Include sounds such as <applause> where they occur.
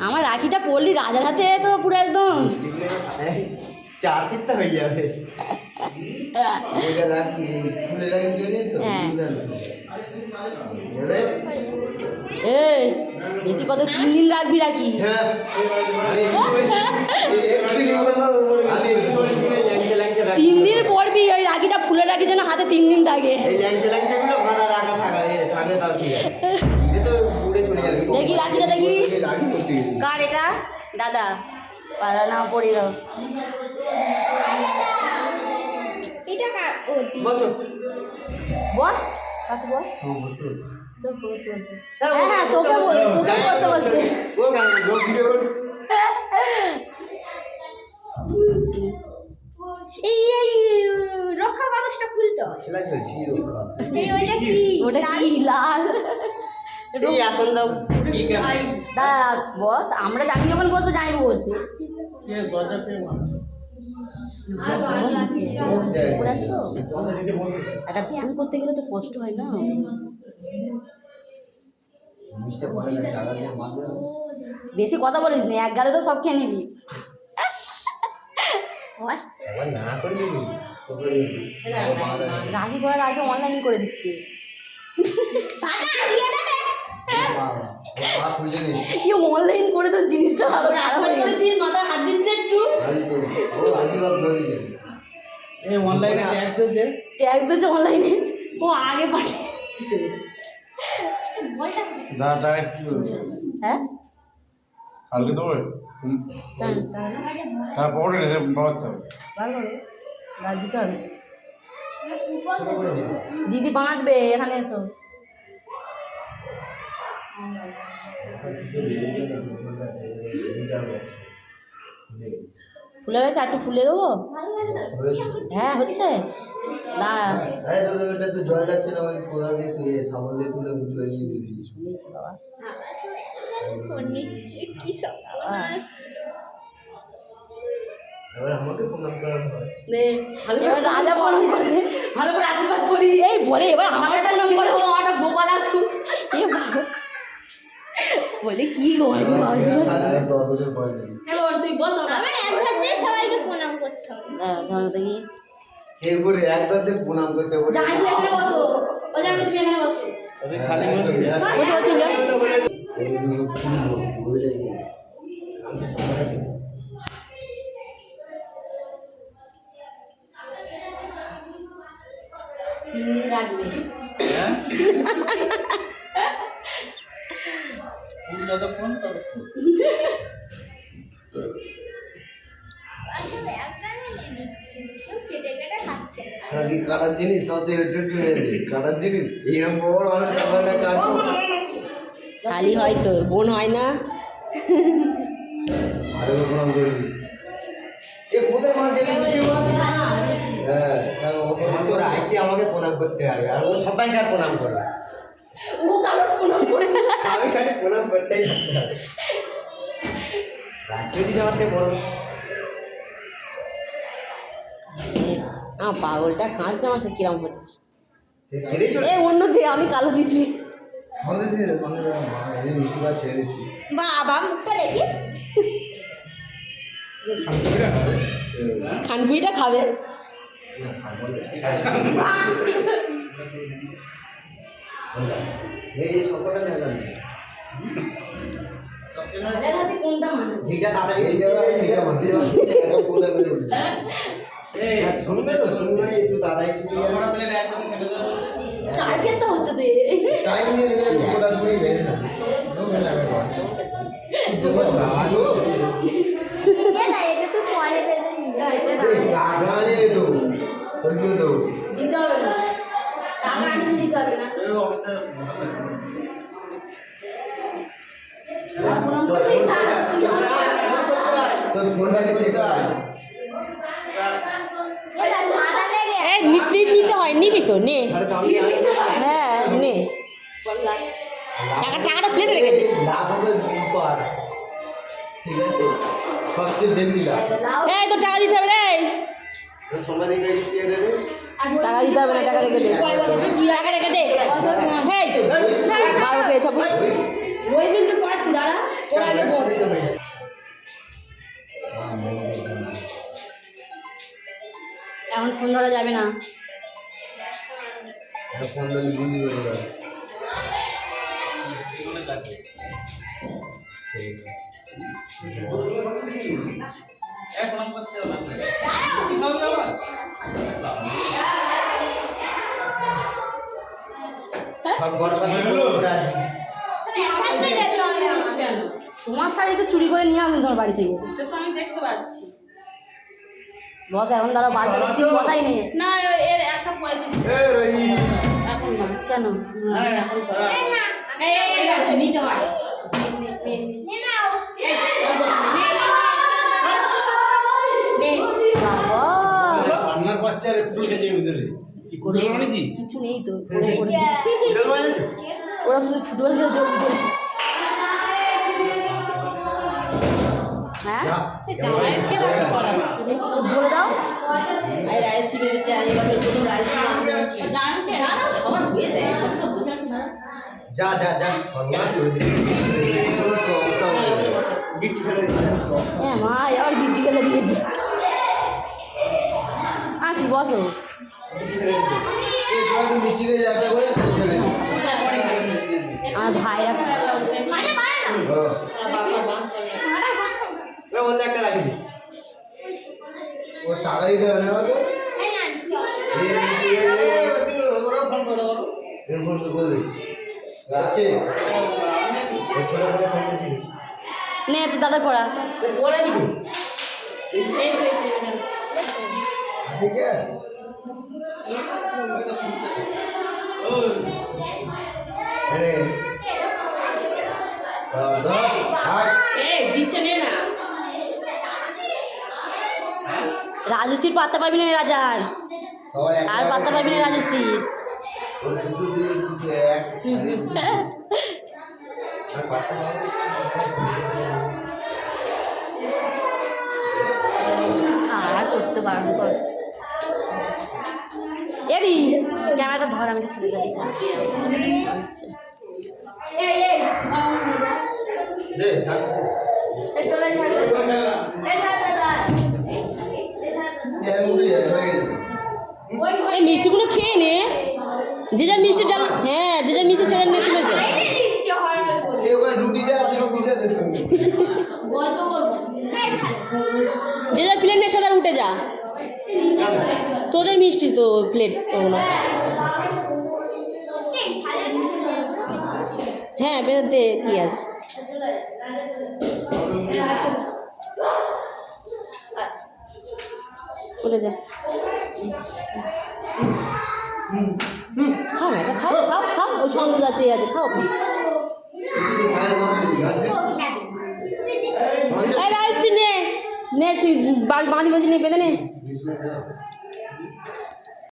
আমার রাখিটা পড়লি রাজার হাতে তো পুরো একদম। চার হয়ে যাবে? এই বেশি কত তিন দিন রাখবি রাখি। হ্যাঁ। <laughs> তিন দিন পরবি ওই রাখিটা ফুলে রাখি যেন হাতে তিন দিন থাকে। <laughs> দেখি। রাখিটা দেখি কার এটা? দাদা। পারা না পড়ি দাও। এটা কার? ও বসো। বস? কাছে বস? হ্যাঁ বলছে। হ্যাঁ, হ্যাঁ হ্যাঁ তোকে বল তোকে বসতে বলছে। ও কেন ও ভিডিও কর। এই এই রক্ষা কাগজটা খুলতে হয়। খেলা চলছি রক্ষা। এই ওইটা কি? ওটা কি লাল? এই আসন দাও। দাদা বস আমরা জানি যখন বসবো জানি বসবে। একটা ব্যায়াম করতে গেলে তো কষ্ট হয় না। বেশি কথা বলিস না এক গালে তো সব খেয়ে নিবি। রাগি করার আগে অনলাইন করে দিচ্ছে। কি অনলাইন করে তো জিনিসটা ভালো খারাপ হয়ে গেছে মাথায় হাত দিচ্ছি একটু ও এই অনলাইনে ট্যাক্স আছে ট্যাক্স দিচ্ছে অনলাইনে ও আগে পাঠিয়েছে দাদা একটু হ্যাঁ? কালকে দিতে দিদি বাঁচবে এখানে এসো। ফুলে গেছে আর একটু ফুলে দেবো? হ্যাঁ হচ্ছে। না। জল যাচ্ছে না ওই দিয়ে তুই সাবল দিয়ে তুলে উঁচু হয়ে গিয়ে বাবা কি রাজা প্রণাম করবে। ভালো করে আশীর্বাদ করি। এই বলে এবার আমার একটা প্রণাম করব আমার গোপাল আসুক। আমার এক হাতে সবাইকে প্রণাম করতে হবে। ধরো দেখি। এরপরে একবার দিয়ে প্রণাম করতে বলে। জামাই তুমি এখানে বসো। তুমি এখানে বসো। খালি বসে বসে। যা রাখবে <laughs> যতক্ষণ কাটার জিনিস? কাটার জিনিস? এইরকম বড় শালি হয় তো বোন হয় না। হ্যাঁ ও তোর আইসি আমাকে প্রণাম করতে হবে আর ও সবাইকার প্রণাম করবে ও কারোর প্রণাম করে আমি খালি প্রণাম করতেই রাজনীতি আমাকে বড় আ পাগলটা কাঁদছে আমার সাথে কিরম হচ্ছে এ অন্য দে আমি কালো দিচ্ছি বাবা মুখটা দেখি খানপুরিটা খাবে। এই এই সকলটা দেখা। টাইম নিয়ে কি তো দিতে হবে না। নিতে নিতে হয় নিবি তো নে। হ্যাঁ নে। টাকা টাকাটা প্লেটে রেখে দে। লাভ হবে বুপার ঠিক আছে। সবচেয়ে বেশি লাভ। এই তো টাকা দিতে হবে রে টাকা দিতে হবে না টাকা রেখে দে। টাকা রেখে দে। হেই হ্যাঁ। বারো ওই দাঁড়া তোর আগে এখন ফোন ধরা যাবে না। তোমার শাড়ি তো চুরি করে নিয়ে আমি তোমার বাড়ি থেকে সে তো আমি দেখতে পাচ্ছি বস এখন ধরো বাচ্চাদের ঠিক বসাই নেই না এর একটা পঁয়ত্রিশ এখন কেন হ্যাঁ, এখন নিতে হয় বাচ্চার ফুল খেয়েছে ভিতরে কি করে বানিয়েছি কিছু নেই তো বানিয়েছো ওরা শুধু ফুটবল খেলছে উপরে। হ্যাঁ? বলে দাও। রাইসি বেড়েছে আর এবছর প্রথম রাইসি জানতে না না সবার হয়ে যায় সব সব বসে আছে না যা যা যা হ্যাঁ মা এবার গিফট গেলে দিয়েছে আসি বসো গিট ফেলে দিবি এই তোমার একটু মিষ্টি দিয়ে একটা করে তুলতে নেই আমার ভাইরা ও টাকা দিতে হবে না নে তো দাদা পড়া ঠিক আছে রাজশ্রীর পাত্তা পাবি না রাজার। আর পাত্তা পাবি না রাজশ্রীর আর করতে পারব কর এদি ক্যামেরাটা ধর আমি ছেড়ে দেবো আচ্ছা এই এই দে থাকছে এই যায় হয়ে গেছে এই মিষ্টিগুলো খেয়ে নে। যে যার মিষ্টি ডাল হ্যাঁ যে যার মিষ্টি সেটা নিয়ে তুলে যা যে যার প্লেট নেশা তার উঠে যা। তোদের মিষ্টি তো প্লেট ওগুলো। হ্যাঁ দে কি আছে? উঠে যা। খাও না খাও খাও খাও, ওই সন্দেশ আছে আছে, খাও। নে নে তুই বাঁধি বসে নে, বেঁধে নে।